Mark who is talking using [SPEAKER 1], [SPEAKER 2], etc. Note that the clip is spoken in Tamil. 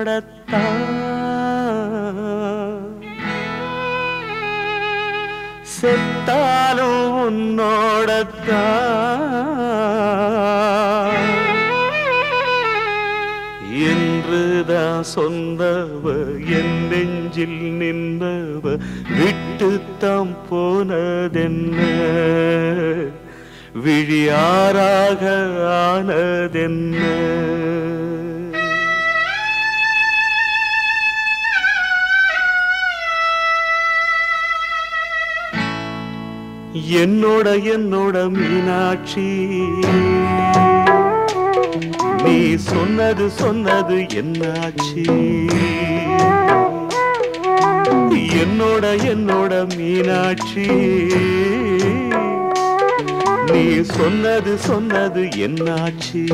[SPEAKER 1] உன்னோடத்தான். செத்தாலும் உன்னோடத்தான். என்றுதான் சொந்தவ என் நெஞ்சில் நின்றவ விட்டுத்தான் போனதென்ன? விழியாராக ஆனதென்ன? என்னோட என்னோட மீனாட்சி. நீ சொன்னது சொன்னது என்னாச்சு? என்னோட என்னோட மீனாட்சி. நீ சொன்னது சொன்னது என்னாச்சு?